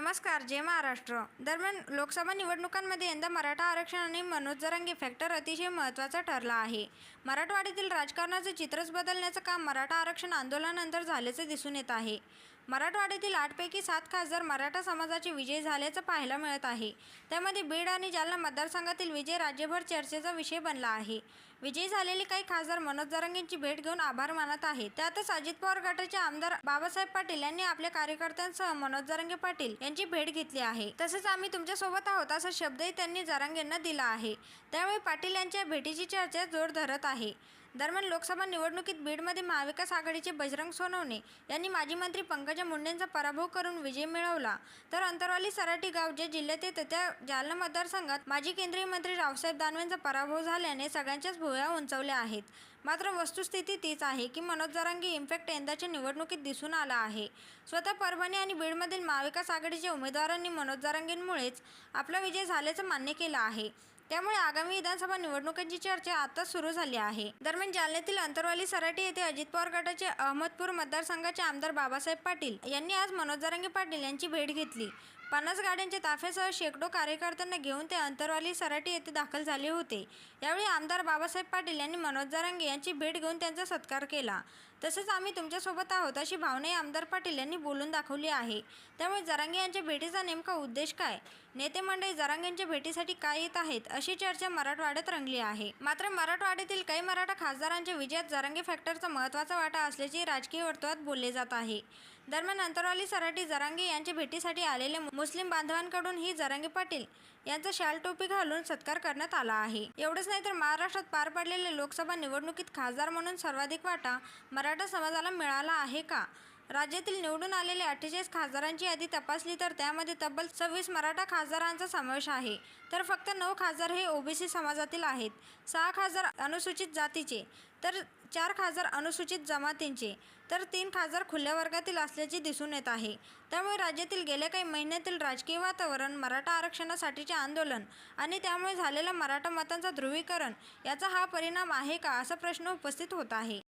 नमस्कार जय महाराष्ट्र. दरम्यान लोकसभा निवडणुकांमध्ये यंदा मराठा आरक्षण आणि मनोज जरांगे फॅक्टर अतिशय महत्त्वाचा ठरला आहे. मराठवाड्यातील राजकारणाचं चित्रच बदलण्याचं काम मराठा आरक्षण आंदोलनानंतर झाल्याचं दिसून येत आहे. मराठवाड्यातील आठपैकी सात खासदार मराठा समाजाचे विजय झाल्याचं पाहायला मिळत आहे. त्यामध्ये बीड आणि जालना मतदारसंघातील विजय राज्यभर चर्चेचा विषय बनला आहे. विजयी झालेले काही खासदार मनोज जरांगेंची भेट घेऊन आभार मानत आहे. त्यातच अजित पवार गटाचे आमदार बाबासाहेब पाटील यांनी आपल्या कार्यकर्त्यांसह मनोज जरांगे पाटील यांची भेट घेतली आहे. तसेच आम्ही तुमच्यासोबत आहोत असा शब्दही त्यांनी जरांगेंना दिला आहे. त्यामुळे पाटील यांच्या भेटीची चर्चा जोर धरत आहे. दरम्यान लोकसभा निवडणुकीत बीडमध्ये महाविकास आघाडीचे बजरंग सोनवणे यांनी माजी मंत्री पंकजा मुंडेंचा पराभव करून विजय मिळवला. तर अंतरवाली सराटी गाव जे जिल्ह्यात येतं त्या जालना मतदारसंघात माजी केंद्रीय मंत्री रावसाहेब दानवेंचा पराभव झाल्याने सगळ्यांच्याच भुवया उंचावल्या आहेत. मात्र वस्तुस्थिती तीच आहे की मनोज जरांगी इम्पॅक्ट यंदाच्या निवडणुकीत दिसून आला आहे. स्वतः परभणी आणि बीडमधील महाविकास आघाडीच्या उमेदवारांनी मनोज जरांगींमुळेच आपला विजय झाल्याचं मान्य केलं आहे. त्यामुळे आगामी विधानसभा निवडणुकांची चर्चा आता सुरू झाली आहे. दरम्यान जालन्यातील अंतरवाली सराटी येथे अजित पवार गटाचे अहमदपूर मतदारसंघाचे आमदार बाबासाहेब पाटील यांनी आज मनोज जरंगे पाटील यांची भेट घेतली. पन्नास गाड्यांच्या ताफ्यासह शेकडो कार्यकर्त्यांना घेऊन ते अंतरवाली सराटी येथे दाखल झाले होते. यावेळी आमदार बाबासाहेब पाटील यांनी मनोज जरांगे यांची भेट घेऊन त्यांचा सत्कार केला. तसेच आम्ही तुमच्यासोबत आहोत अशी भावनाही आमदार पाटील यांनी बोलून दाखवली आहे. त्यामुळे जरांगे यांच्या भेटीचा नेमका उद्देश काय? नेते मंडळी जरांगेंच्या भेटीसाठी काय येत आहेत अशी चर्चा मराठवाड्यात रंगली आहे. मात्र मराठवाड्यातील काही मराठा खासदारांच्या विजयात जरांगे फॅक्टरचा महत्त्वाचा वाटा असल्याचे राजकीय वर्तुळात बोलले जात आहे. दरम्यान अंतरवाली सराटी जरांगे यांच्या भेटीसाठी आलेले मुस्लिम बांधवांकडून ही जरांगे पाटील यांचा शाल टोपी घालून सत्कार करण्यात आला आहे. एवढंच नाही तर महाराष्ट्रात पार पडलेल्या लोकसभा निवडणुकीत खासदार म्हणून सर्वाधिक वाटा मराठा समाजाला मिळाला आहे का? राज्यातील निवडून आलेले अठ्ठेचाळीस खासदारांची यादी तपासली तर त्यामध्ये तब्बल सव्वीस मराठा खासदारांचा समावेश आहे. तर फक्त नऊ खासदार हे ओबीसी समाजातील आहेत. सहा खासदार अनुसूचित जातीचे तर चार खासदार अनुसूचित जमातींचे तर तीन खासदार खुल्या वर्गातील असल्याचे दिसून येत आहे. त्यामुळे राज्यातील गेल्या काही महिन्यातील राजकीय वातावरण मराठा आरक्षणासाठीचे आंदोलन आणि त्यामुळे झालेलं मराठा मतांचं ध्रुवीकरण याचा हा परिणाम आहे का असा प्रश्न उपस्थित होत आहे.